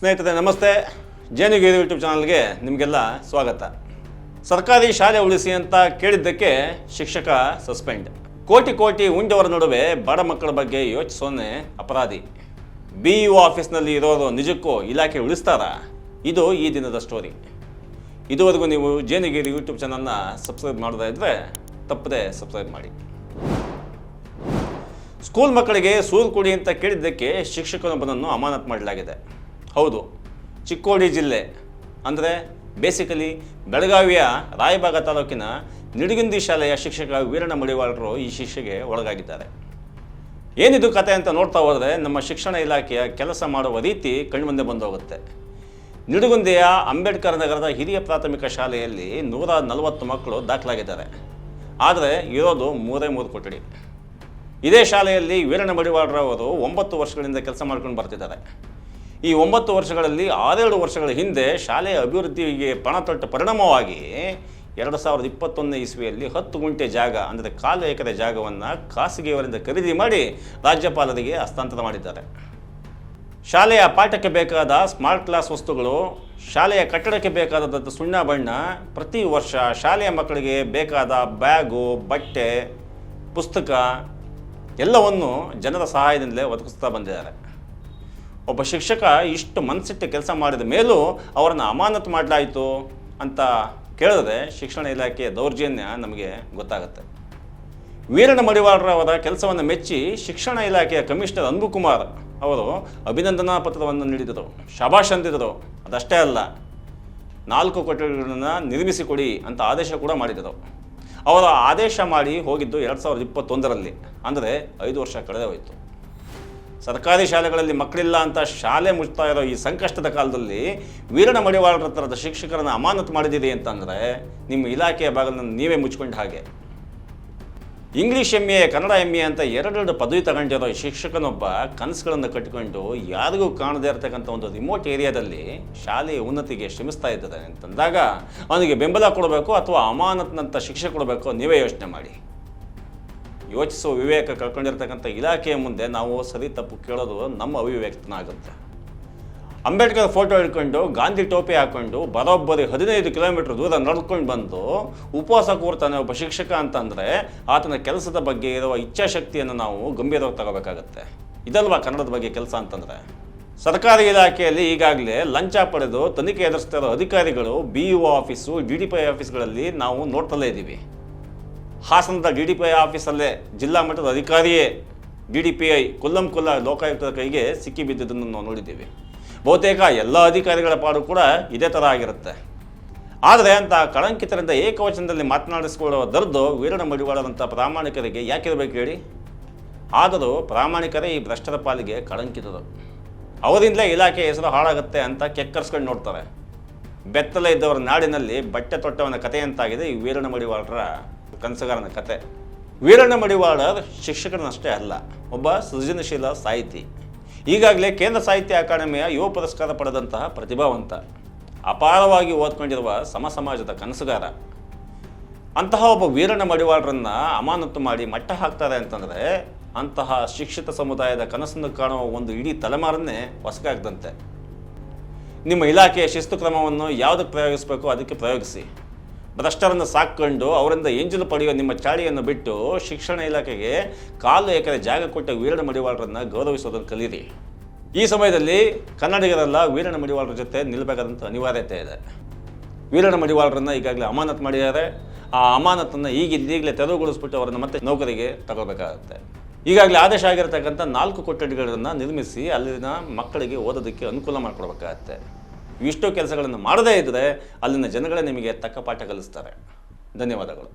ಸ್ನೇಹಿತರೆ, ನಮಸ್ತೆ. ಜೇನುಗೇರಿ ಯೂಟ್ಯೂಬ್ ಚಾನಲ್ಗೆ ನಿಮಗೆಲ್ಲ ಸ್ವಾಗತ. ಸರ್ಕಾರಿ ಶಾಲೆ ಉಳಿಸಿ ಅಂತ ಕೇಳಿದ್ದಕ್ಕೆ ಶಿಕ್ಷಕ ಸಸ್ಪೆಂಡ್. ಕೋಟಿ ಕೋಟಿ ಉಂಡವರ ನಡುವೆ ಬಡ ಮಕ್ಕಳ ಬಗ್ಗೆ ಯೋಚಿಸೋನೆ ಅಪರಾಧಿ. ಬಿ ಯು ಆಫೀಸ್ನಲ್ಲಿ ಇರೋರು ನಿಜಕ್ಕೂ ಇಲಾಖೆ ಉಳಿಸ್ತಾರಾ? ಇದು ಈ ದಿನದ ಸ್ಟೋರಿ. ಇದುವರೆಗೂ ನೀವು ಜೇನುಗೇರಿ ಯೂಟ್ಯೂಬ್ ಚಾನಲ್ನ ಸಬ್ಸ್ಕ್ರೈಬ್ ಮಾಡದೇ ಇದ್ದರೆ ತಪ್ಪದೆ ಸಬ್ಸ್ಕ್ರೈಬ್ ಮಾಡಿ. ಸ್ಕೂಲ್ ಮಕ್ಕಳಿಗೆ ಸೂರು ಕೊಡಿ ಅಂತ ಕೇಳಿದ್ದಕ್ಕೆ ಶಿಕ್ಷಕನೊಬ್ಬನನ್ನು ಅಮಾನತ್ ಮಾಡಲಾಗಿದೆ. ಹೌದು. ಚಿಕ್ಕೋಡಿ ಜಿಲ್ಲೆ ಅಂದರೆ ಬೇಸಿಕಲಿ ಬೆಳಗಾವಿಯ ರಾಯಬಾಗ ತಾಲೂಕಿನ ನಿಡುಗುಂದಿ ಶಾಲೆಯ ಶಿಕ್ಷಕ ವೀರಣ್ಣ ಮಡಿವಾಳರು ಈ ಶಿಕ್ಷೆಗೆ ಒಳಗಾಗಿದ್ದಾರೆ. ಏನಿದು ಕತೆ ಅಂತ ನೋಡ್ತಾ ಹೋದರೆ ನಮ್ಮ ಶಿಕ್ಷಣ ಇಲಾಖೆಯ ಕೆಲಸ ಮಾಡುವ ರೀತಿ ಕಣ್ಮುಂದೆ ಬಂದೋಗುತ್ತೆ. ನಿಡುಗುಂದಿಯ ಅಂಬೇಡ್ಕರ್ ನಗರದ ಹಿರಿಯ ಪ್ರಾಥಮಿಕ ಶಾಲೆಯಲ್ಲಿ ನೂರ ನಲವತ್ತು ಮಕ್ಕಳು ದಾಖಲಾಗಿದ್ದಾರೆ. ಆದರೆ ಇರೋದು ಮೂರೇ ಮೂರು ಕೊಠಡಿ. ಇದೇ ಶಾಲೆಯಲ್ಲಿ ವೀರಣ್ಣ ಮಡಿವಾಳರವರು ಒಂಬತ್ತು ವರ್ಷಗಳಿಂದ ಕೆಲಸ ಮಾಡ್ಕೊಂಡು ಬರ್ತಿದ್ದಾರೆ. ಈ ಒಂಬತ್ತು ವರ್ಷಗಳಲ್ಲಿ ಆರೇಳು ವರ್ಷಗಳ ಹಿಂದೆ ಶಾಲೆಯ ಅಭಿವೃದ್ಧಿಗೆ ಪಣ ತೊಟ್ಟ ಪರಿಣಾಮವಾಗಿ ಎರಡು ಸಾವಿರದ ಇಪ್ಪತ್ತೊಂದನೇ ಇಸ್ವಿಯಲ್ಲಿ ಹತ್ತು ಗುಂಟೆ ಜಾಗ, ಅಂದರೆ ಕಾಲು ಎಕರೆ ಜಾಗವನ್ನು ಖಾಸಗಿಯವರಿಂದ ಖರೀದಿ ಮಾಡಿ ರಾಜ್ಯಪಾಲರಿಗೆ ಹಸ್ತಾಂತರ ಮಾಡಿದ್ದಾರೆ. ಶಾಲೆಯ ಪಾಠಕ್ಕೆ ಬೇಕಾದ ಸ್ಮಾರ್ಟ್ ಕ್ಲಾಸ್ ವಸ್ತುಗಳು, ಶಾಲೆಯ ಕಟ್ಟಡಕ್ಕೆ ಬೇಕಾದದ್ದು ಸುಣ್ಣ ಬಣ್ಣ, ಪ್ರತಿ ವರ್ಷ ಶಾಲೆಯ ಮಕ್ಕಳಿಗೆ ಬೇಕಾದ ಬ್ಯಾಗು, ಬಟ್ಟೆ, ಪುಸ್ತಕ, ಎಲ್ಲವನ್ನು ಜನರ ಸಹಾಯದಿಂದಲೇ ಒದಗಿಸ್ತಾ ಬಂದಿದ್ದಾರೆ. ಒಬ್ಬ ಶಿಕ್ಷಕ ಇಷ್ಟು ಮನಸ್ಸಿಟ್ಟು ಕೆಲಸ ಮಾಡಿದ ಮೇಲೂ ಅವರನ್ನು ಅಮಾನತು ಮಾಡಲಾಯಿತು ಅಂತ ಕೇಳಿದ್ರೆ ಶಿಕ್ಷಣ ಇಲಾಖೆಯ ದೌರ್ಜನ್ಯ ನಮಗೆ ಗೊತ್ತಾಗುತ್ತೆ. ವೀರಣ್ಣ ಮಡಿವಾಳರವರ ಕೆಲಸವನ್ನು ಮೆಚ್ಚಿ ಶಿಕ್ಷಣ ಇಲಾಖೆಯ ಕಮಿಷನರ್ ಅನ್ಬುಕುಮಾರ್ ಅವರು ಅಭಿನಂದನಾ ಪತ್ರವನ್ನು ನೀಡಿದರು. ಶಬಾಷ್ ಅಂದಿದ್ದರು. ಅದಷ್ಟೇ ಅಲ್ಲ, ನಾಲ್ಕು ಕೊಠಡಿಗಳನ್ನು ನಿರ್ಮಿಸಿಕೊಡಿ ಅಂತ ಆದೇಶ ಕೂಡ ಮಾಡಿದರು. ಅವರ ಆದೇಶ ಮಾಡಿ ಹೋಗಿದ್ದು ಎರಡು ಸಾವಿರದ ಇಪ್ಪತ್ತೊಂದರಲ್ಲಿ, ಅಂದರೆ ಐದು ವರ್ಷ ಕಳೆದೇ ಹೋಯಿತು ಸರ್ಕಾರಿ ಶಾಲೆಗಳಲ್ಲಿ ಮಕ್ಕಳಿಲ್ಲ ಅಂತ ಶಾಲೆ ಮುಚ್ತಾ ಇರೋ ಈ ಸಂಕಷ್ಟದ ಕಾಲದಲ್ಲಿ ವೀರಣ ಮಡಿವಾಳರ ಥರದ ಶಿಕ್ಷಕರನ್ನು ಅಮಾನತು ಮಾಡಿದ್ದೀರಿ ಅಂತಂದರೆ ನಿಮ್ಮ ಇಲಾಖೆಯ ಭಾಗದಲ್ಲಿ ನೀವೇ ಮುಚ್ಕೊಂಡು ಹಾಗೆ. English M A Kannada M A ಅಂತ ಎರಡೆರಡು ಪದವಿ ತಗೊಂಡಿರೋ ಶಿಕ್ಷಕನೊಬ್ಬ ಕನಸುಗಳನ್ನು ಕಟ್ಟಿಕೊಂಡು ಯಾರಿಗೂ ಕಾಣದೇ ಇರತಕ್ಕಂಥ ಒಂದು ರಿಮೋಟ್ ಏರಿಯಾದಲ್ಲಿ ಶಾಲೆಯ ಉನ್ನತಿಗೆ ಶ್ರಮಿಸ್ತಾ ಇದ್ದಾರೆ ಅಂತಂದಾಗ ಅವನಿಗೆ ಬೆಂಬಲ ಕೊಡಬೇಕು ಅಥವಾ ಅಮಾನತ್ನಂಥ ಶಿಕ್ಷೆ ಕೊಡಬೇಕು ನೀವೇ ಯೋಚನೆ ಮಾಡಿ. ಯೋಚಿಸುವ ವಿವೇಕ ಕಳ್ಕೊಂಡಿರ್ತಕ್ಕಂಥ ಇಲಾಖೆಯ ಮುಂದೆ ನಾವು ಸರಿ ತಪ್ಪು ಕೇಳೋದು ನಮ್ಮ ಅವಿವೇಕತನ ಆಗುತ್ತೆ ಅಂಬೇಡ್ಕರ್ ಫೋಟೋ ಹಿಡ್ಕೊಂಡು, ಗಾಂಧಿ ಟೋಪಿ ಹಾಕೊಂಡು, ಬರೋಬ್ಬರಿ ಹದಿನೈದು ಕಿಲೋಮೀಟರ್ ದೂರ ನಡ್ಕೊಂಡು ಬಂದು ಉಪವಾಸ ಕೂರ್ತಾನೆ ಒಬ್ಬ ಶಿಕ್ಷಕ ಅಂತಂದರೆ ಆತನ ಕೆಲಸದ ಬಗ್ಗೆ ಇರುವ ಇಚ್ಛಾಶಕ್ತಿಯನ್ನು ನಾವು ಗಂಭೀರವಾಗಿ ತಗೋಬೇಕಾಗತ್ತೆ. ಇದಲ್ವಾ ಕನ್ನಡದ ಬಗ್ಗೆ ಕೆಲಸ ಅಂತಂದರೆ? ಸರ್ಕಾರಿ ಇಲಾಖೆಯಲ್ಲಿ ಈಗಾಗಲೇ ಲಂಚ ಪಡೆದು ತನಿಖೆ ಎದುರಿಸ್ತಾ ಇರೋ ಅಧಿಕಾರಿಗಳು B U office, D D P ಆಫೀಸ್ಗಳಲ್ಲಿ ನಾವು ನೋಡ್ತಲೇ ಇದ್ದೀವಿ. ಹಾಸನದ ಡಿ ಡಿ ಪಿ ಐ ಆಫೀಸಲ್ಲೇ ಜಿಲ್ಲಾ ಮಟ್ಟದ ಅಧಿಕಾರಿಯೇ ಡಿ ಡಿ ಪಿ ಐ ಕೊಲ್ಲಂ ಕೊಲ್ಲ ಲೋಕಾಯುಕ್ತದ ಕೈಗೆ ಸಿಕ್ಕಿ ಬಿದ್ದಿದ್ದನ್ನು ನಾವು ನೋಡಿದ್ದೀವಿ. ಬಹುತೇಕ ಎಲ್ಲ ಅಧಿಕಾರಿಗಳ ಪಾಡು ಕೂಡ ಇದೇ ಥರ ಆಗಿರುತ್ತೆ. ಆದರೆ ಅಂತ ಕಳಂಕಿತರಿಂದ ಏಕವಚನದಲ್ಲಿ ಮಾತನಾಡಿಸಿಕೊಳ್ಳುವ ದರ್ದು ವೀರಣ ಮಡಿವಾಳದಂಥ ಪ್ರಾಮಾಣಿಕರಿಗೆ ಯಾಕಿರಬೇಕು ಹೇಳಿ? ಆದರೂ ಪ್ರಾಮಾಣಿಕರೇ ಈ ಭ್ರಷ್ಟರ ಪಾಲಿಗೆ ಕಳಂಕಿತರು. ಅವರಿಂದಲೇ ಇಲಾಖೆ ಹೆಸರು ಹಾಳಾಗುತ್ತೆ ಅಂತ ಕೆಕ್ಕರ್ಸ್ಕೊಂಡು ನೋಡ್ತಾರೆ. ಬೆತ್ತಲೆ ಇದ್ದವರ ನಾಡಿನಲ್ಲಿ ಬಟ್ಟೆ ತೊಟ್ಟವನ ಕಥೆಯಂತಾಗಿದೆ ಈ ವೀರಣ್ಣ ಮಡಿವಾಳರ ಕನಸುಗಾರನ ಕತೆ. ವೀರಣ್ಣ ಮಡಿವಾಳ ಶಿಕ್ಷಕನಷ್ಟೇ ಅಲ್ಲ, ಒಬ್ಬ ಸೃಜನಶೀಲ ಸಾಹಿತಿ. ಈಗಾಗಲೇ ಕೇಂದ್ರ ಸಾಹಿತ್ಯ ಅಕಾಡೆಮಿಯ ಯುವ ಪುರಸ್ಕಾರ ಪಡೆದಂತಹ ಪ್ರತಿಭಾವಂತ, ಅಪಾರವಾಗಿ ಓದ್ಕೊಂಡಿರುವ ಸಮಸಮಾಜದ ಕನಸುಗಾರ. ಅಂತಹ ಒಬ್ಬ ವೀರಣ್ಣ ಮಡಿವಾಳರನ್ನ ಅಮಾನತು ಮಾಡಿ ಮಟ್ಟ ಹಾಕ್ತಾರೆ ಅಂತಂದರೆ, ಅಂತಹ ಶಿಕ್ಷಿತ ಸಮುದಾಯದ ಕನಸನ್ನು ಕಾಣುವ ಒಂದು ಇಡೀ ತಲೆಮಾರನ್ನೇ ಹೊಸಕಾಗದಂತೆ ನಿಮ್ಮ ಇಲಾಖೆಯ ಶಿಸ್ತು ಕ್ರಮವನ್ನು ಯಾವುದಕ್ಕೆ ಪ್ರಯೋಗಿಸಬೇಕು ಅದಕ್ಕೆ ಪ್ರಯೋಗಿಸಿ. ಭ್ರಷ್ಟರನ್ನು ಸಾಕೊಂಡು ಅವರಿಂದ ಎಂಜಲು ಪಡೆಯುವ ನಿಮ್ಮ ಚಾಳಿಯನ್ನು ಬಿಟ್ಟು ಶಿಕ್ಷಣ ಇಲಾಖೆಗೆ ಕಾಲು ಎಕರೆ ಜಾಗ ಕೊಟ್ಟ ವೀರಣ ಮಡಿವಾಳರನ್ನು ಗೌರವಿಸೋದನ್ನು ಕಲಿಯಿರಿ. ಈ ಸಮಯದಲ್ಲಿ ಕನ್ನಡಿಗರೆಲ್ಲ ವೀರಣ ಮಡಿವಾಳರ ಜೊತೆ ನಿಲ್ಲಬೇಕಾದಂಥ ಅನಿವಾರ್ಯತೆ ಇದೆ. ವೀರಣ ಮಡಿವಾಳರನ್ನು ಈಗಾಗಲೇ ಅಮಾನತ್ ಮಾಡಿದ್ದಾರೆ. ಆ ಅಮಾನತನ್ನು ಈಗಿಂದೀಗಲೇ ತೆರವುಗೊಳಿಸ್ಬಿಟ್ಟು ಅವರನ್ನು ಮತ್ತೆ ನೌಕರಿಗೆ ತಗೋಬೇಕಾಗುತ್ತೆ ಈಗಾಗಲೇ ಆದೇಶ ಆಗಿರತಕ್ಕಂಥ ನಾಲ್ಕು ಕೊಠಡಿಗಳನ್ನು ನಿರ್ಮಿಸಿ ಅಲ್ಲಿನ ಮಕ್ಕಳಿಗೆ ಓದೋದಕ್ಕೆ ಅನುಕೂಲ ಮಾಡಿಕೊಡ್ಬೇಕಾಗತ್ತೆ. ಇಷ್ಟು ಕೆಲಸಗಳನ್ನು ಮಾಡದೇ ಇದ್ದರೆ ಅಲ್ಲಿನ ಜನಗಳೇ ನಿಮಗೆ ತಕ್ಕ ಪಾಠ ಕಲಿಸ್ತಾರೆ. ಧನ್ಯವಾದಗಳು.